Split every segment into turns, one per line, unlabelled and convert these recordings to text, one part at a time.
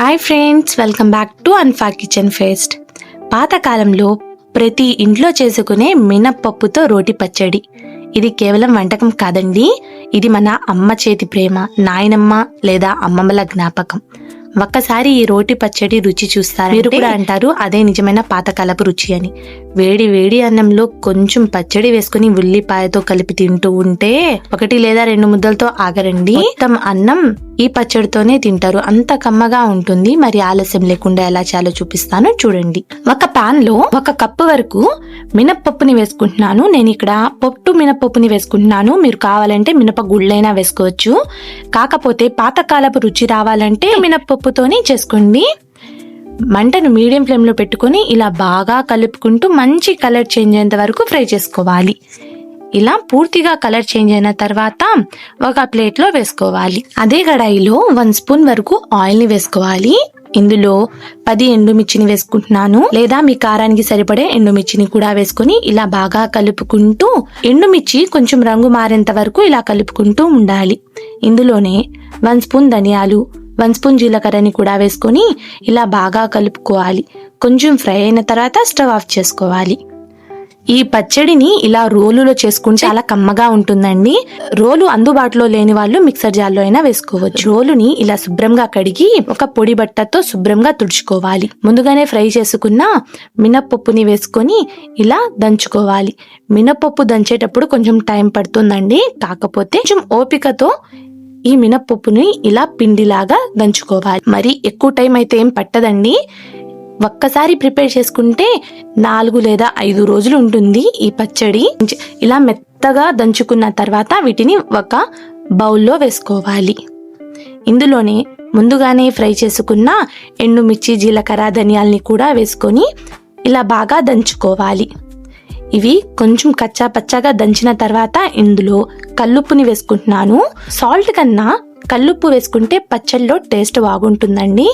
Hi friends welcome back to అన్ఫా kitchen ఫేస్ట్ పాతకాలంలో ప్రతి ఇంట్లో చేసుకునే మినప్పప్పుతో రోటి పచ్చడి. ఇది కేవలం వంటకం కాదండి ఇది మన అమ్మ చేతి ప్రేమ నాయనమ్మ లేదా అమ్మమ్మల జ్ఞాపకం. ఒక్కసారి ఈ రోటి పచ్చడి రుచి చూస్తారు మీరు కూడా అంటారు అదే నిజమైన పాతకాలపు రుచి అని. వేడి వేడి అన్నంలో కొంచెం పచ్చడి వేసుకుని ఉల్లిపాయతో కలిపి తింటూ ఉంటే ఒకటి లేదా రెండు ముద్దలతో ఆగరండి. మొత్తం అన్నం ఈ పచ్చడితోనే తింటారు. అంత కమ్మగా ఉంటుంది. మరి ఆలస్యం లేకుండా ఎలా చేయాలో చూపిస్తాను. చూడండి. ఒక పాన్లో ఒక కప్పు వరకు మినప్పప్పుని వేసుకుంటున్నాను. నేను ఇక్కడ పొట్టు మినప్పప్పుని వేసుకుంటున్నాను. మీరు కావాలంటే మినప గుళ్ళైనా వేసుకోవచ్చు. కాకపోతే పాతకాలపు రుచి రావాలంటే మినప్పప్పుతోనే చేసుకోండి. మంటను మీడియం ఫ్లేమ్లో పెట్టుకొని ఇలా బాగా కలుపుకుంటూ మంచి కలర్ చేంజ్ అయ్యేంత వరకు ఫ్రై చేసుకోవాలి. ఇలా పూర్తిగా కలర్ చేంజ్ అయిన తర్వాత ఒక ప్లేట్లో వేసుకోవాలి. అదే కడాయిలో వన్ స్పూన్ వరకు ఆయిల్ని వేసుకోవాలి. ఇందులో పది ఎండుమిర్చిని వేసుకుంటున్నాను. లేదా మీ కారానికి సరిపడే ఎండుమిర్చిని కూడా వేసుకొని ఇలా బాగా కలుపుకుంటూ ఎండుమిర్చి కొంచెం రంగు మారేంత వరకు ఇలా కలుపుకుంటూ ఉండాలి. ఇందులోనే వన్ స్పూన్ ధనియాలు వన్ స్పూన్ జీలకర్రని కూడా వేసుకొని ఇలా బాగా కలుపుకోవాలి. కొంచెం ఫ్రై అయిన తర్వాత స్టవ్ ఆఫ్ చేసుకోవాలి. ఈ పచ్చడిని ఇలా రోలులో చేసుకుంటే చాలా కమ్మగా ఉంటుందండి. రోలు అందుబాటులో లేని వాళ్ళు మిక్సర్ జార్లో అయినా వేసుకోవచ్చు. రోలుని ఇలా శుభ్రంగా కడిగి ఒక పొడి బట్టతో శుభ్రంగా తుడుచుకోవాలి. ముందుగానే ఫ్రై చేసుకున్న మినప్పప్పుని వేసుకొని ఇలా దంచుకోవాలి. మినప్పప్పు దంచేటప్పుడు కొంచెం టైం పడుతుందండి. కాకపోతే కొంచెం ఓపికతో ఈ మినప్పప్పుని ఇలా పిండిలాగా దంచుకోవాలి. మరి ఎక్కువ టైం అయితే ఏం పట్టదండి. ఒక్కసారి ప్రిపేర్ చేసుకుంటే నాలుగు లేదా ఐదు రోజులు ఉంటుంది ఈ పచ్చడి. ఇలా మెత్తగా దంచుకున్న తర్వాత వీటిని ఒక బౌల్లో వేసుకోవాలి. ఇందులోనే ముందుగానే ఫ్రై చేసుకున్న ఎండుమిర్చి జీలకర్ర ధనియాల్ని కూడా వేసుకొని ఇలా బాగా దంచుకోవాలి. ఇవి కొంచెం కచ్చా పచ్చాగా దంచిన తర్వాత ఇందులో కల్లుప్పుని వేసుకుంటున్నాను. సాల్ట్ కన్నా కల్లుప్పు వేసుకుంటే పచ్చళ్ళలో టేస్ట్ బాగుంటుందండి.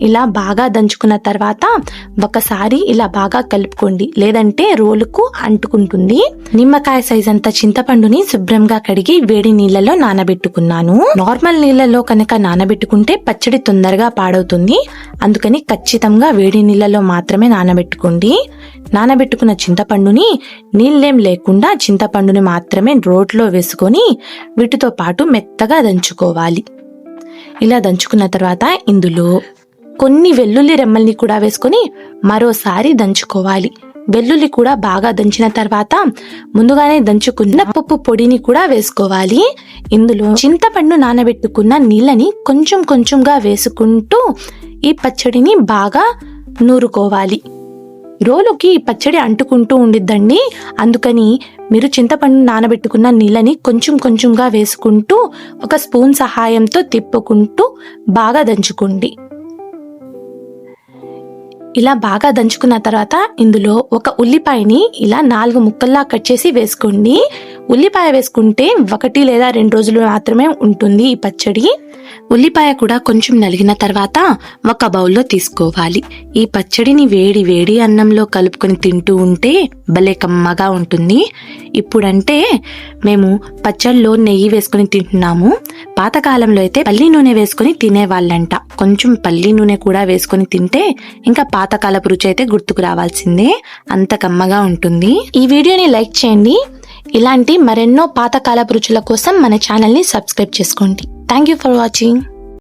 ఇలా బాగా దంచుకున్న తర్వాత ఒకసారి ఇలా బాగా కలుపుకోండి. లేదంటే రోలుకు అంటుకుంటుంది. నిమ్మకాయ సైజ్ అంత చింతపండుని శుభ్రంగా కడిగి వేడి నీళ్ళలో నానబెట్టుకున్నాను. నార్మల్ నీళ్ళలో కనుక నానబెట్టుకుంటే పచ్చడి తొందరగా పాడవుతుంది. అందుకని ఖచ్చితంగా వేడి నీళ్ళలో మాత్రమే నానబెట్టుకోండి. నానబెట్టుకున్న చింతపండుని నీళ్ళేం లేకుండా చింతపండుని మాత్రమే రోట్లో వేసుకొని వీటితో పాటు మెత్తగా దంచుకోవాలి. ఇలా దంచుకున్న తర్వాత ఇందులో కొన్ని వెల్లుల్లి రెమ్మల్ని కూడా వేసుకొని మరోసారి దంచుకోవాలి. వెల్లుల్లి కూడా బాగా దంచిన తర్వాత ముందుగానే దంచుకున్న పప్పు పొడిని కూడా వేసుకోవాలి. ఇందులో చింతపండు నానబెట్టుకున్న నీళ్ళని కొంచెం కొంచెంగా వేసుకుంటూ ఈ పచ్చడిని బాగా నూరుకోవాలి. రోలుకి పచ్చడి అంటుకుంటూ ఉండిద్దండి. అందుకని మీరు చింతపండు నానబెట్టుకున్న నీళ్ళని కొంచెం కొంచెంగా వేసుకుంటూ ఒక స్పూన్ సహాయంతో తిప్పుకుంటూ బాగా దంచుకోండి. ఇలా బాగా దంచుకున్న తర్వాత ఇందులో ఒక ఉల్లిపాయని ఇలా నాలుగు ముక్కల్లా కట్ చేసి వేసుకోండి. ఉల్లిపాయ వేసుకుంటే ఒకటి లేదా రెండు రోజులు మాత్రమే ఉంటుంది ఈ పచ్చడి. ఉల్లిపాయ కూడా కొంచెం నలిగిన తర్వాత ఒక బౌల్లో తీసుకోవాలి. ఈ పచ్చడిని వేడి వేడి అన్నంలో కలుపుకొని తింటూ ఉంటే భలే కమ్మగా ఉంటుంది. ఇప్పుడంటే మేము పచ్చళ్ళలో నెయ్యి వేసుకుని తింటున్నాము. పాతకాలంలో అయితే పల్లి నూనె వేసుకుని తినేవాళ్ళంట. కొంచెం పల్లి నూనె కూడా వేసుకుని తింటే ఇంకా పాతకాలపు రుచి అయితే గుర్తుకు రావాల్సిందే. అంత కమ్మగా ఉంటుంది. ఈ వీడియోని లైక్ చేయండి. ఇలాంటి మరెన్నో పాతకాలపు రుచుల కోసం మన ఛానల్ని సబ్స్క్రైబ్ చేసుకోండి. Thank you for watching